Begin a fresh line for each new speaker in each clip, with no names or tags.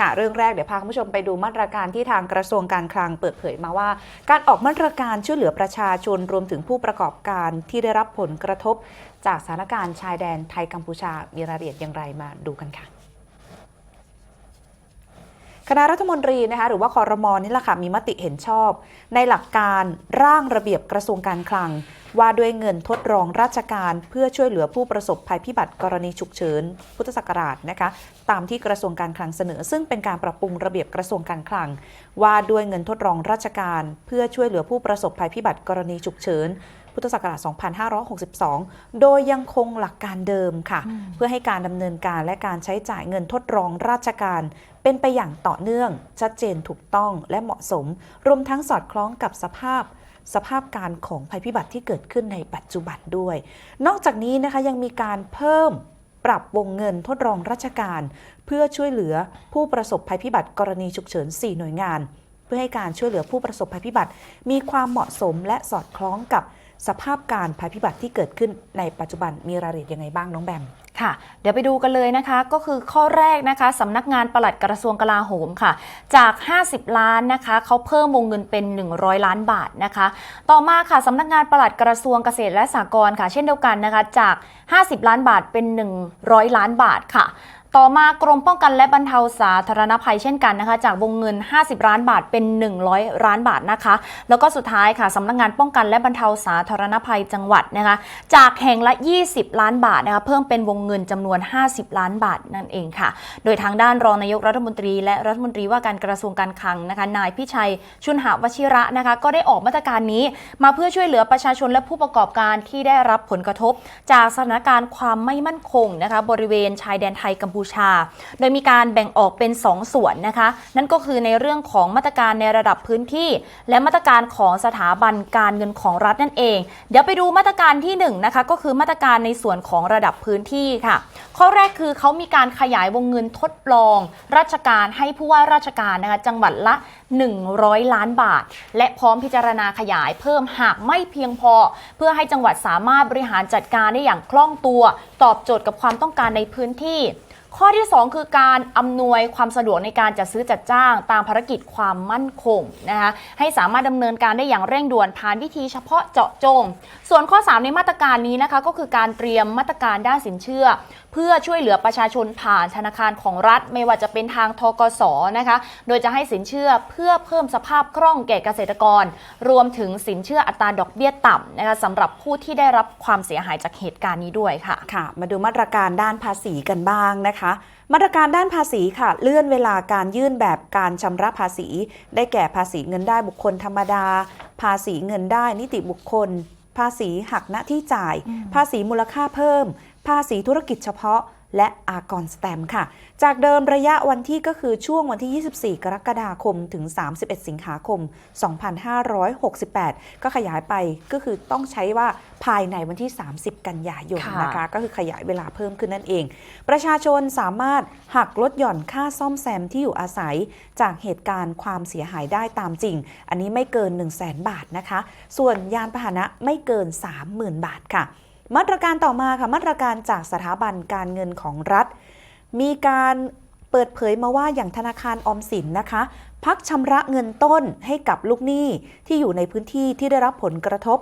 ค่ะเรื่องแรกเดี๋ยวพาคุณผู้ชมไปดูมาตรการที่ทางกระทรวงการคลังเปิดเผยมาว่า การออกมาตรการช่วยเหลือประชาชนรวมถึงผู้ประกอบการที่ได้รับผลกระทบ จากสถานการณ์ชายแดนไทยกัมพูชามีรายละเอียดอย่างไรมาดูกันค่ะคณะรัฐมนตรีนะคะหรือว่าคอรมอนี่แหละค่ะมีมติเห็นชอบ ในหลักการร่างระเบียบกระทรวงการคลัง ว่าด้วยเงินทดรองราชการเพื่อช่วยเหลือผู้ประสบภัยพิบัติกรณีฉุกเฉิน พุทธศักราชนะคะตามที่กระทรวงการคลังเสนอ ซึ่งเป็นการปรับปรุงระเบียบกระทรวงการคลัง ว่าด้วยเงินทดรองราชการ เพื่อช่วยเหลือผู้ประสบภัยพิบัติกรณีฉุกเฉินพุทธศักราช 2562 โดยยังคงหลักการเดิมค่ะ เพื่อให้การดำเนินการและการใช้จ่ายเงินทดรองราชการ เป็นไปอย่างต่อเนื่อง ชัดเจนถูกต้องและเหมาะสม รวมทั้งสอดคล้องกับสภาพ สภาพการของภัยพิบัติที่เกิดขึ้นในปัจจุบันด้วย นอกจากนี้นะคะยังมีการเพิ่มปรับวงเงินทดรองราชการ เพื่อช่วยเหลือผู้ประสบภัยพิบัติกรณีฉุกเฉิน 4 หน่วยงาน เพื่อให้การช่วยเหลือผู้ประสบภัยพิบัติ มีความเหมาะสมและสอดคล้องกับสภาพการภัยพิบัติที่เกิดขึ้นในปัจจุบันมีรายละเอียดยังไงบ้างน้องแบม
ค่ะ เดี๋ยวไปดูกันเลยนะคะ ก็คือข้อแรกนะคะสำนักงานปลัดกระทรวงกลาโหมค่ะ จาก 50 ล้านนะคะเขาเพิ่มวงเงินเป็น 100 ล้านบาทนะคะ ต่อมาค่ะสำนักงานปลัดกระทรวงเกษตรและสหกรณ์ค่ะ เช่นเดียวกันนะคะจาก 50 ล้านบาทเป็น 100 ล้านบาทค่ะ ต่อมากรมป้องกันและบรรเทาสาธารณภัยเช่นกันนะคะจากวงเงิน 50ล้านบาทเป็น 100ล้านบาทนะคะ แล้วก็สุดท้ายค่ะสำนักงานป้องกันและบรรเทาสาธารณภัยจังหวัดนะคะจากแห่งละ 20 ล้านบาทนะคะเพิ่มเป็นวงเงินจำนวน 50 ล้านบาทนั่นเองค่ะ โดยทางด้านรองนายกรัฐมนตรี และรัฐมนตรีว่าการกระทรวงการคลังนะคะนายพิชัยชุนหาวชิระนะคะก็ได้ออกมาตรการนี้มาเพื่อช่วยเหลือประชาชนและผู้ประกอบการที่ได้รับผลกระทบ จากสถานการณ์ความไม่มั่นคงนะคะบริเวณชายแดนไทยกัมพูชา โดยมีการแบ่งออกเป็น 2 ส่วนนะคะ นั่นก็คือในเรื่องของมาตรการในระดับพื้นที่ และมาตรการของสถาบันการเงินของรัฐนั่นเอง เดี๋ยวไปดูมาตรการที่1นะคะก็คือมาตรการในส่วนของระดับพื้นที่ค่ะ ข้อแรกคือเขามีการขยายวงเงินทดลอง ราชการให้ผู้ว่าราชการนะคะจังหวัดละ 100 ล้านบาท และพร้อมพิจารณาขยายเพิ่มหากไม่เพียงพอ เพื่อให้จังหวัดสามารถบริหารจัดการได้อย่างคล่องตัว ตอบโจทย์กับความต้องการในพื้นที่ ข้อที่ 2 คือการอำนวยความสะดวกในการจัดซื้อจัดจ้าง ตามภารกิจความมั่นคงนะคะให้สามารถดำเนินการได้อย่างเร่งด่วนผ่านวิธีเฉพาะเจาะจง ส่วนข้อ 3 ในมาตรการนี้นะคะก็คือการเตรียมมาตรการด้านสินเชื่อ เพื่อช่วยเหลือประชาชนผ่านธนาคารของรัฐ ไม่ว่าจะเป็นทางทกสนะคะโดยจะให้สินเชื่อเพื่อเพิ่มสภาพคล่องแก่เกษตรกร รวมถึงสินเชื่ออัตราดอกเบี้ยต่ำนะคะสำหรับผู้ที่ได้รับความเสียหายจากเหตุการณ์นี้ด้วยค่ะ
ค่ะ มาดูมาตรการด้านภาษีกันบ้างนะคะมาตรการด้านภาษีค่ะ เลื่อนเวลาการยื่นแบบการชำระภาษี ได้แก่ภาษีเงินได้บุคคลธรรมดา ภาษีเงินได้นิติบุคคล ภาษีหักหน้าที่จ่าย ภาษีมูลค่าเพิ่ม ภาษีธุรกิจเฉพาะ และอากรสแตมป์ค่ะ จากเดิมระยะวันที่ก็คือช่วงวันที่ 24 กรกฎาคมถึง 31 สิงหาคม 2568 ก็ขยายไปก็คือต้องใช้ว่าภายในวันที่ 30 กันยายน
ค่ะ
นะคะ ก็คือขยายเวลาเพิ่มขึ้นนั่นเอง ประชาชนสามารถหักลดหย่อนค่าซ่อมแซมที่อยู่อาศัย จากเหตุการณ์ความเสียหายได้ตามจริง อันนี้ไม่เกิน 1 0 0 0 0แบาทนะคะ ส่วนยานพาหนะไม่เกิน 30,000 บาทค่ะ มาตรการต่อมาค่ะมาตรการจากสถาบันการเงินของรัฐ มีการเปิดเผยมาว่าอย่างธนาคารออมสินนะคะ พักชำระเงินต้นให้กับลูกหนี้ที่อยู่ในพื้นที่ที่ได้รับผลกระทบ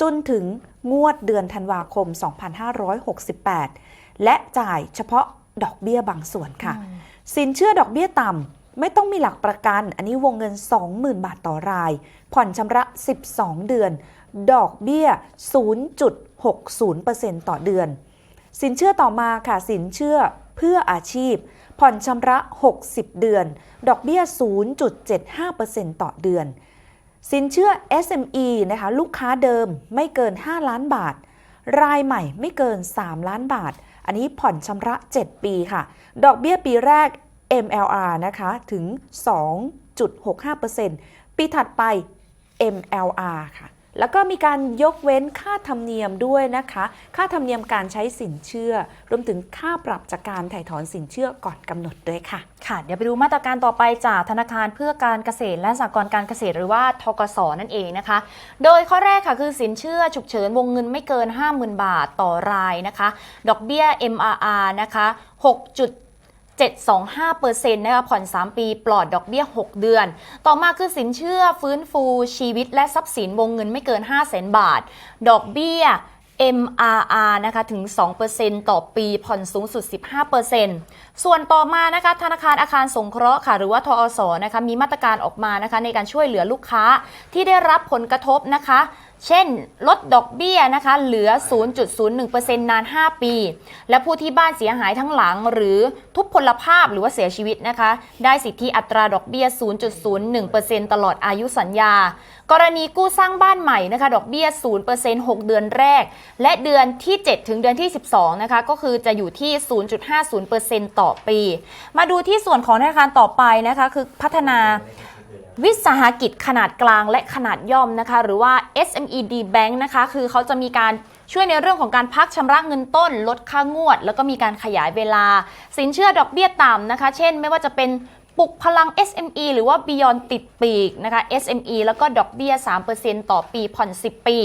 จนถึงงวดเดือนธันวาคม 2568 และจ่ายเฉพาะดอกเบี้ยบางส่วนค่ะ สินเชื่อดอกเบี้ยต่ำไม่ต้องมีหลักประกัน อันนี้วงเงิน 20,000 บาทต่อราย ผ่อนชำระ 12 เดือน ดอกเบี้ย 0.60%ต่อเดือน สินเชื่อต่อมาค่ะ สินเชื่อเพื่ออาชีพ ผ่อนชำระ 60 เดือน ดอกเบี้ย 0.75%ต่อเดือน สินเชื่อ SME นะคะลูกค้าเดิมไม่เกิน 5 ล้านบาท รายใหม่ไม่เกิน 3 ล้านบาท อันนี้ผ่อนชำระ 7 ปีค่ะ ดอกเบี้ยปีแรก MLR นะคะถึง 2.65%ปีถัดไป MLR ค่ะ แล้วก็มีการยกเว้นค่าธรรมเนียมด้วยนะคะ ค่าธรรมเนียมการใช้สินเชื่อ รวมถึงค่าปรับจากการถ่ายถอนสินเชื่อก่อนกำหนดด้วยค่ะ
ค่ะ เดี๋ยวไปดูมาตรการต่อไปจากธนาคารเพื่อการเกษตรและสหกรณ์การเกษตรหรือว่าทกสนั่นเองนะคะ โดยข้อแรกค่ะคือสินเชื่อฉุกเฉินวงเงินไม่เกิน 50,000 บาทต่อรายนะคะ ดอกเบี้ย MRR นะคะ 725%นะคะผ่อน 3 ปีปลอดดอกเบี้ย 6 เดือน ต่อมาคือสินเชื่อฟื้นฟูชีวิตและทรัพย์สินวงเงินไม่เกิน 5 0 0 0 0 0 บาท ดอกเบี้ย MRR นะคะถึง 2%ต่อปีผ่อนสูงสุด 15%ส่วนต่อมานะคะธนาคารอาคารสงเคราะห์ค่ะ หรือว่าทอสนะคะมีมาตรการออกมานะคะในการช่วยเหลือลูกค้าที่ได้รับผลกระทบนะคะ เช่น ลดดอกเบี้ยนะคะ เหลือ 0.01%นาน 5 ปี และผู้ที่บ้านเสียหายทั้งหลัง หรือทุพพลภาพหรือว่าเสียชีวิตนะคะ ได้สิทธิอัตราดอกเบี้ย 0.01%ตลอดอายุสัญญา กรณีกู้สร้างบ้านใหม่นะคะ ดอกเบี้ย 0% 6 เดือนแรก และเดือนที่ 7 ถึงเดือนที่ 12 นะคะ ก็คือจะอยู่ที่ 0.50%ต่อปี มาดูที่ส่วนของธนาคารต่อไปนะคะ คือพัฒนา วิสาหกิจขนาดกลางและขนาดย่อมนะคะ หรือว่า SMED Bank นะคะ คือเขาจะมีการช่วยในเรื่องของการพักชำระเงินต้น ลดค่างวด แล้วก็มีการขยายเวลา สินเชื่อดอกเบี้ยต่ำนะคะ เช่น ไม่ว่าจะเป็น ปลุกพลัง SME หรือว่า Beyond ติดปีกนะคะ SME แล้วก็ดอกเบี้ย 3%ต่อปีผ่อน 10 ปี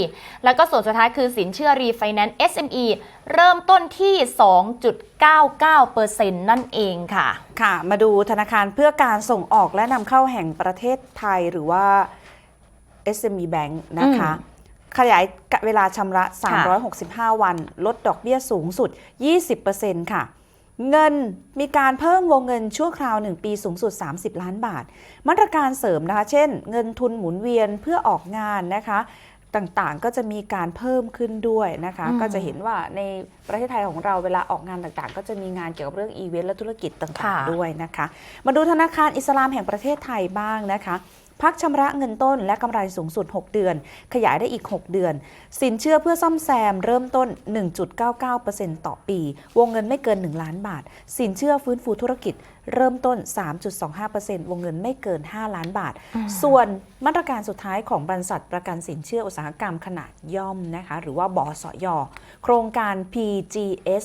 แล้วก็ส่วนสุดท้ายคือสินเชื่อ Refinance SME เริ่มต้นที่ 2.99%นั่นเองค่ะ
ค่ะ มาดูธนาคารเพื่อการส่งออกและนำเข้าแห่งประเทศไทยหรือว่า SME Bank นะคะ ขยายเวลาชำระ 365 วัน ลดดอกเบี้ยสูงสุด 20%ค่ะ เงินมีการเพิ่มวงเงินชั่วคราว 1 ปีสูงสุด 30 ล้านบาท มาตรการเสริมนะคะ เช่น เงินทุนหมุนเวียนเพื่อออกงานนะคะต่างๆ ก็จะมีการเพิ่มขึ้นด้วยนะคะ
อืม
ก็จะเห็นว่าในประเทศไทยของเราเวลาออกงานต่างๆ ก็จะมีงานเกี่ยวกับเรื่องอีเวนต์และธุรกิจต่าง
ค่ะ
ๆด้วยนะคะ มาดูธนาคารอิสลามแห่งประเทศไทยบ้างนะคะ พักชำระเงินต้นและกำไรสูงสุด 6 เดือน ขยายได้อีก 6 เดือน สินเชื่อเพื่อซ่อมแซมเริ่มต้น 1.99%ต่อปี วงเงินไม่เกิน 1 ล้านบาท สินเชื่อฟื้นฟูธุรกิจ เริ่มต้น 3.25%วงเงินไม่เกิน 5 ล้านบาท ส่วนมาตรการสุดท้ายของบริษัทประกันสินเชื่ออุตสาหกรรมขนาดย่อมนะคะหรือว่าบสยโครงการ PGS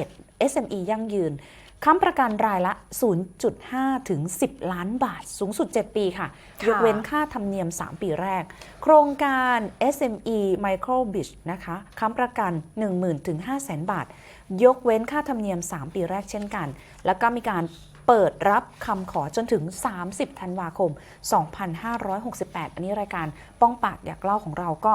11 SME ยั่งยืน ค้ำประกันรายละ 0.5 ถึง 10 ล้านบาท สูงสุด 7 ปีค่ะ
ค่ะ
ยกเว้นค่าธรรมเนียม 3 ปีแรก โครงการ SME Micro Bridge นะคะค้ำประกัน 10,000 ถึง 500,000 บาท ยกเว้นค่าธรรมเนียม 3 ปีแรกเช่นกัน แล้วก็มีการเปิดรับคำขอจนถึง 30 ธันวาคม 2568 อันนี้รายการป้องปากอยากเล่าของเราก็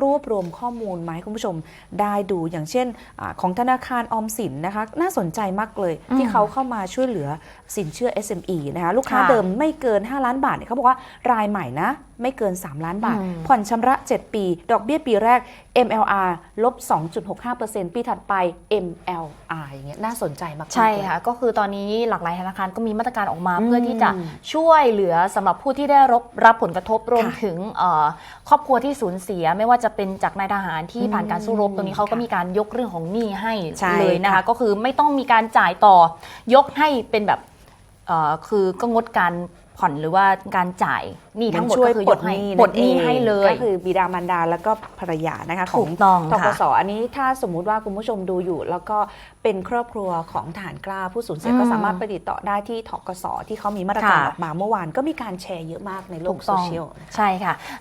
รวบรวมข้อมูลมาให้คุณผู้ชมได้ดูอย่างเช่นอาของธนาคารออมสินนะคะน่าสนใจมากเลยที่
อืม
เขาเข้ามาช่วยเหลือสินเชื่อ SME นะคะลูกค้า
ค่ะ
เดิมไม่เกิน 5 ล้านบาทเนี่ยเขาบอกว่ารายใหม่นะไม่เกิน 3 ล้านบาท
อืม
ผ่อนชำระ 7 ปี ดอกเบี้ยปีแรก MLR ลบ 2.65%ปีถัดไป MLR อย่างเงี้ยน่าสนใจมากๆ
ใช่
เลย
ค่ะ ก็คือตอนนี้หลากหลายธนาคารก็มีมาตรการออกมา
อืม
เพื่อที่จะช่วยเหลือสำหรับผู้ที่ได้รับรับผลกระทบรวม
ค่ะ
ถึงเอ่อครอบครัวที่สูญเสียไม่ว่าจะเป็นจากนายทหารที่
อืม
ผ่านการสู้รบตรงนี้เขาก็
ค่ะ
มีการยกเรื่องของหนี้ให้
ใช่
เลยนะคะ
ค่ะ
ก็คือไม่ต้องมีการจ่ายต่อยกให้เป็นแบบเอ่อคือก็งดการผ่อนหรือว่าการจ่ายหนี้ทั้งหมด
ช่วย
ก็คือ
ปล
ย
ด
ก
ห
ให้
นี้
ปลดหนี้
นั่นเอง
ให้เลย
ก็คือบิดามารดาแล้วก็ภรรยานะคะข
ถู
อง
กต้อง
ทก
ค่ะ
สอันนี้ถ้าสมมุติว่าคุณผู้ชมดูอยู่ แล้วก็เป็นครอบครัวของทหารกล้าผู้สูญเสีย
อืม
ก็สามารถไปติดต่อได้ที่ทกสที่เขามีมาตรการ
ค่ะ
ออกมาเมื่อวานก็มีการแชร์เยอะมากในโล
ถู
ก
ก
โซ
ต้อง
เชียล
ใช่ค่ะ